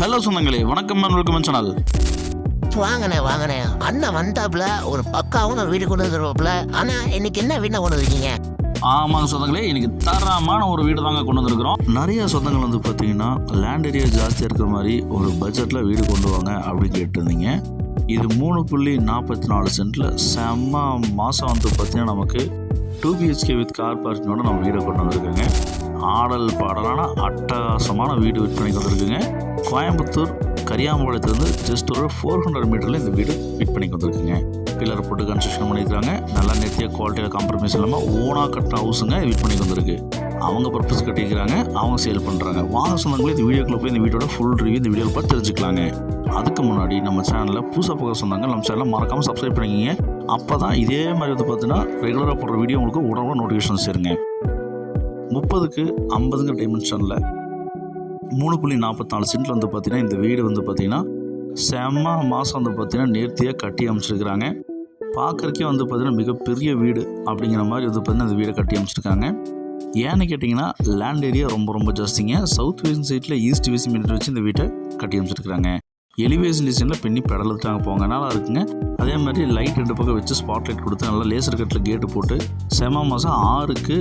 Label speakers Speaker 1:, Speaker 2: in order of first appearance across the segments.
Speaker 1: Hello சொந்தங்களே. வணக்கம் welcome channel
Speaker 2: வாங்கண்ணே வாங்கண்ணே. அண்ணன் வந்தாப்புல ஒரு பக்காவும் ஒரு வீடு கொண்டு வந்துருவாப்புல. ஆனா இன்னைக்கு என்ன வீட்டை கொண்டு வந்திருக்கீங்க?
Speaker 1: ஆமாங்க சொந்தங்களே இன்னைக்கு தரமான ஒரு வீடு தாங்க கொண்டு வந்திருக்கிறோம். நிறைய சொந்தங்கள் வந்து பார்த்தீங்கன்னா லேண்ட் ஏரியா ஜாஸ்தியாக இருக்கிற மாதிரி ஒரு பட்ஜெட்டில் வீடு கொண்டு வாங்க அப்படின்னு கேட்டிருந்தீங்க. இது மூணு புள்ளி நாற்பத்தி நாலு சென்ட்டில் செம்ம மாதம் வந்து பார்த்தீங்கன்னா நமக்கு டூ பிஹெச்கே வித் கார் பார்க்கிங்கோட நம்ம வீடை கொண்டு வந்திருக்கோங்க. ஆடல் பாடலான அட்டகாசமான வீடு விற்பனைக்கு வந்திருக்குங்க. கோயம்புத்தூர் கரியாம்பாளையத்துலேருந்து ஜஸ்ட் ஒரு ஃபோர் ஹண்ட்ரட் மீட்டரில் இந்த வீடு விற்பனைக்கு வந்திருக்குங்க பில்லர் போட்டு கன்ஸ்ட்ரக்ஷன் பண்ணியிருக்காங்க நல்லா நெத்திய குவாலிட்டியில் காம்ப்ரமைஸ் இல்லாமல் ஓனாக கட்டின ஹவுஸுங்க விற்பனைக்கு வந்திருக்கு அவங்க பர்பஸ் கட்டிக்கிறாங்க அவங்க சேல் பண்ணுறாங்க வாங்க சொந்தங்களே இந்த வீடியோக்குள்ள போய் இந்த வீடியோட ஃபுல் ரிவ்யூ இந்த வீடியோவில் பார்த்து தெரிஞ்சுக்கலாங்க. அதுக்கு முன்னாடி நம்ம சேனலில் புதுசாக போக சொன்னாங்க நம்ம சேனலை மறக்காமல் சப்ஸ்கிரைப் பண்ணிக்கிங்க. அப்போ தான் இதே மாதிரி வந்து பார்த்தீங்கன்னா ரெகுலராக போடுற வீடியோ உங்களுக்கு உடனே நோட்டிஃபிகேஷன் சேருங்க. முப்பதுக்கு ஐம்பதுங்க டைமென்ஷனில் மூணு புள்ளி நாற்பத்தாலு சென்ட்டில் வந்து பார்த்தீங்கன்னா இந்த வீடு வந்து பார்த்திங்கன்னா செம்ம மாதம் வந்து பார்த்தீங்கன்னா நேர்த்தியாக கட்டி அமைச்சிருக்கிறாங்க. பார்க்குறக்கே வந்து பார்த்திங்கன்னா மிகப்பெரிய வீடு அப்படிங்கிற மாதிரி வந்து பார்த்தீங்கன்னா இந்த வீடை கட்டி அமைச்சிருக்காங்க. ஏன்னு கேட்டிங்கன்னா லேண்ட் ஏரியா ரொம்ப ரொம்ப ஜாஸ்திங்க. சவுத் வெஸ்ட் சைட்டில் ஈஸ்ட் வெஸ்ட் மீட்டர் வச்சு இந்த வீட்டை கட்டி அமைச்சிருக்காங்க எலிவேஷன் டிசைனில் பின்னி பெடலுக்காங்க போங்க. நல்லா இருக்குங்க. அதே மாதிரி லைட் ரெண்டு பக்கம் வச்சு ஸ்பாட் லைட் கொடுத்து நல்லா லேசர் கட்டில் கேட்டு போட்டு செம மாதம் ஆறுக்கு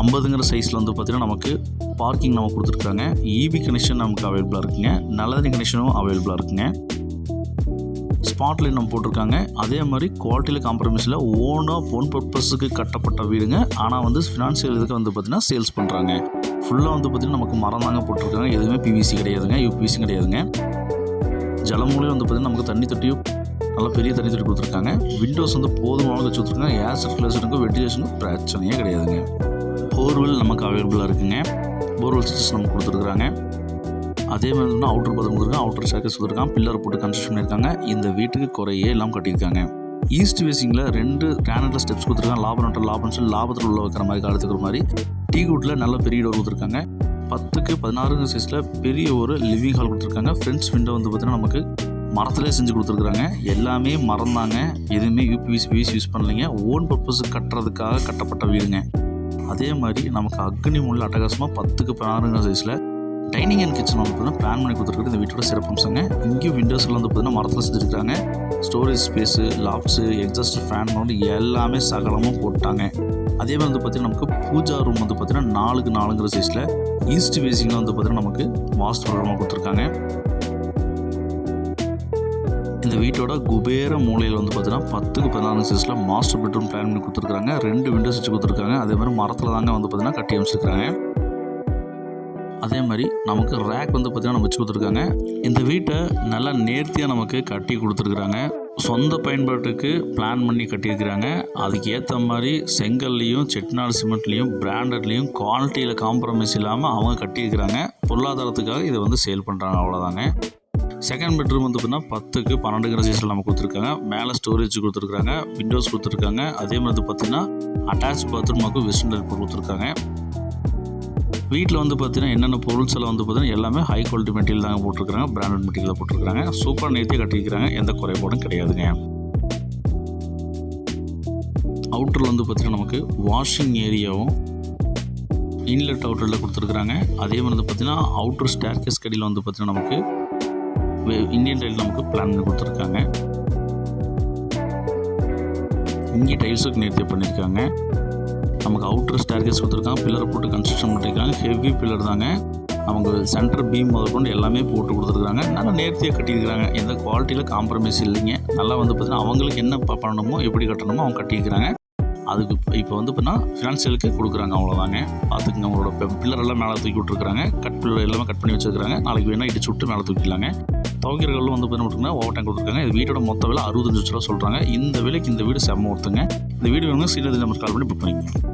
Speaker 1: ஐம்பதுங்கிற சைஸில் வந்து பார்த்திங்கன்னா நமக்கு பார்க்கிங் நம்ம கொடுத்துருக்காங்க இபி கனெக்ஷன் நமக்கு அவைலபிளாக இருக்குங்க. நல்லதண்ணி கனெக்ஷனும் அவைலபிளாக இருக்குங்க. ஸ்பாட் லைன் நம்ம போட்டிருக்காங்க. அதே மாதிரி குவாலிட்டியில் காம்ப்ரமைஸில் ஓனாக ஓன் பர்பஸுக்கு கட்டப்பட்ட வீடுங்க. ஆனால் வந்து ஃபினான்ஷியல் இதுக்கு வந்து பார்த்திங்கன்னா சேல்ஸ் பண்ணுறாங்க ஃபுல்லாக வந்து பார்த்திங்கன்னா நமக்கு மரம் தாங்க போட்டிருக்காங்க. எதுவுமே பிவிசி கிடையாதுங்க. யூபிசி கிடையாதுங்க. ஜலமூலையும் வந்து பார்த்திங்கன்னா நமக்கு தண்ணி தொட்டியும் நல்லா பெரிய தண்ணி தொட்டி கொடுத்துருக்காங்க. விண்டோஸ் வந்து போதுமான வச்சு கொடுத்துருக்காங்க ஏர் சர்க்குலேஷனுக்கும் வெண்டிலேஷனுக்கும் பிரச்சனையே கிடையாதுங்க. போர்வெல் நமக்கு அவைலபிளாக இருக்குங்க. போர்வெல் சிஸ்டம் நமக்கு கொடுத்துருக்குறாங்க. அதே மாதிரி வந்து அவுட்டர் பாத்ரூம் கொடுத்துருக்காங்க அவுட்டர் ஷேக்கர்ஸ் கொடுத்துருக்காங்க பில்லர் போட்டு கன்ஸ்ட்ரக்ஷன் பண்ணியிருக்காங்க. இந்த வீட்டுக்கு குறையே எல்லாம் கட்டியிருக்காங்க. ஈஸ்ட் வேசிங்கில் ரெண்டு கிரானட்டில் ஸ்டெப்ஸ் கொடுத்துருக்காங்க. லாபம் நட்டல் லாபம்னு சொல்லி லாபத்தில் உள்ள வைக்கிற மாதிரி காலத்துக்கிற மாதிரி. டீ குட்டில் நல்ல பெரிய டோர் கொடுத்துருக்காங்க. பத்துக்கு பதினாறு சைஸில் பெரிய ஒரு லிவிங் ஹால் கொடுத்துருக்காங்க. ஃப்ரெண்ட்ஸ் விண்டோ வந்து பார்த்தீங்கன்னா நமக்கு மரத்திலே செஞ்சு கொடுத்துருக்குறாங்க. எல்லாமே மரம் தாங்க எதுவுமே யூபிஎஸ் பிஎஸ் யூஸ் பண்ணலைங்க. ஓன் பர்பஸுக்கு கட்டுறதுக்காக கட்டப்பட்ட வீடுங்க. அதே மாதிரி நமக்கு அக்னி முள்ள அட்டகாசமாக பத்துக்கு பதினாறுங்க சைஸில் டைனிங் அண்ட் கிச்சன் வந்து பார்த்தீங்கன்னா பிளான் பண்ணி கொடுத்துருக்குறது இந்த வீட்டோட சிறப்பம்சங்க இங்கேயும் விண்டோஸில் வந்து பார்த்தீங்கன்னா மரத்தில் செஞ்சுருக்காங்க storage space lofts exhaust fan வந்து எல்லாமே சகலமும் போட்டாங்க. அதே மாதிரி வந்து பார்த்திங்கன்னா நமக்கு பூஜா ரூம் வந்து பார்த்தீங்கன்னா நாலுக்கு நாலுங்கிற சைஸில் ஈஸ்ட் வேசிங்கில் வந்து பார்த்திங்கன்னா நமக்கு வாஸ்ட் ப்ரோக்ராமாக கொடுத்துருக்காங்க. இந்த வீட்டோட குபேர மூலையில் வந்து பார்த்தீங்கன்னா பத்துக்கு பதினாறு சைஸில் மாஸ்டர் பெட்ரூம் பிளான் பண்ணி கொடுத்துருக்காங்க ரெண்டு விண்டோஸ் வச்சு கொடுத்துருக்காங்க. அதே மாதிரி மரத்தில் தாங்க வந்து பார்த்தீங்கன்னா கட்டி அமைச்சிருக்காங்க அதே மாதிரி நமக்கு ரேக் வந்து பார்த்திங்கன்னா நம்ம வச்சு கொடுத்துருக்காங்க. இந்த வீட்டை நல்லா நேர்த்தியாக நமக்கு கட்டி கொடுத்துருக்குறாங்க. சொந்த பயன்பாட்டுக்கு பிளான் பண்ணி கட்டியிருக்கிறாங்க. அதுக்கு ஏற்ற மாதிரி செங்கல்லையும் செட்டிநாடு சிமெண்ட்லேயும் பிராண்டட்லேயும் குவாலிட்டியில் காம்ப்ரமைஸ் இல்லாமல் அவங்க கட்டியிருக்கிறாங்க. பொருளாதாரத்துக்காக இதை வந்து சேல் பண்ணுறாங்க அவ்வளோதாங்க செகண்ட் பெட்ரூம் வந்து பார்த்தீங்கன்னா பத்துக்கு பன்னெண்டுங்கிற சைஸில் நம்ம கொடுத்துருக்காங்க. மேலே ஸ்டோரேஜ் கொடுத்துருக்காங்க விண்டோஸ் கொடுத்துருக்காங்க. அதே மாதிரி வந்து பார்த்தீங்கன்னா அட்டாச் பாத்ரூமுக்கு வெஸ்டர்ன் டைப் கொடுத்துருக்காங்க. வீட்டில் வந்து பார்த்தீங்கன்னா என்னென்ன பொருள்ஸ் எல்லாம் வந்து பார்த்தீங்கன்னா எல்லாமே ஹை குவாலிட்டி மெட்டீரியல் தாங்க போட்டிருக்காங்க பிராண்டட் மெட்டீரியல் போட்டிருக்காங்க சூப்பர் நேர்த்தியாக கட்டியிருக்கிறாங்க எந்த குறைபாடும் கிடையாதுங்க. அவுட்டரில் வந்து பார்த்தீங்கன்னா நமக்கு வாஷிங் ஏரியாவும் இன்லெட் அவுட்டரில் கொடுத்துருக்குறாங்க. அதே மாதிரி வந்து பார்த்தீங்கன்னா அவுட்டர் ஸ்டேர்கேஸ் கடியில் வந்து பார்த்தீங்கன்னா நமக்கு இந்தியன் டைல் நமக்கு பிளான் பண்ணி கொடுத்துருக்காங்க. இங்கே டைல்ஸுக்கு நேர்த்தியாக பண்ணியிருக்காங்க. நமக்கு அவுட்டர் ஸ்டேர்கேஸ் கொடுத்துருக்காங்க. பில்லர் போட்டு கன்ஸ்ட்ரக்ஷன் பண்ணியிருக்காங்க ஹெவி பில்லர் தாங்க. அவங்க சென்டர் பீம் முதற்கொண்டு எல்லாமே போட்டு கொடுத்துருக்காங்க. நல்லா நேர்த்தியாக கட்டியிருக்கிறாங்க. எந்த குவாலிட்டியில் காம்ப்ரமைஸ் இல்லைங்க. நல்லா வந்து பார்த்தீங்கன்னா அவங்களுக்கு என்ன ப- பண்ணணுமோ எப்படி கட்டணுமோ அவங்க கட்டியிருக்கிறாங்க. அதுக்கு இப்போ- இப்போ வந்து பார்த்தீங்கன்னா ஃபினான்ஷியலுக்கு கொடுக்குறாங்க அவ்வளோதாங்க பார்த்துக்குங்க அவங்களோட பில்லர் எல்லாம் மேலே தூக்கி விட்ருக்காங்க கட் பில்லர் எல்லாமே கட் பண்ணி வச்சுருக்காங்க நாளைக்கு வேணால் இடிச்சு விட்டு மேலே தூக்கிடலாங்க. துவக்கர்களும் வந்து பார்த்தீங்கன்னா ஓவர் டைம் கொடுத்துருக்காங்க. இது வீட்டோட மொத்த விலை அறுபத்தஞ்சு லட்ச ரூபா சொல்கிறாங்க இந்த விலைக்கு இந்த வீடு செம்ம ஒருத்தங்க இந்த வீடு வேணும் சீனியர் நம்பர் கால் பண்ணி புக் பண்ணிக்கோங்க.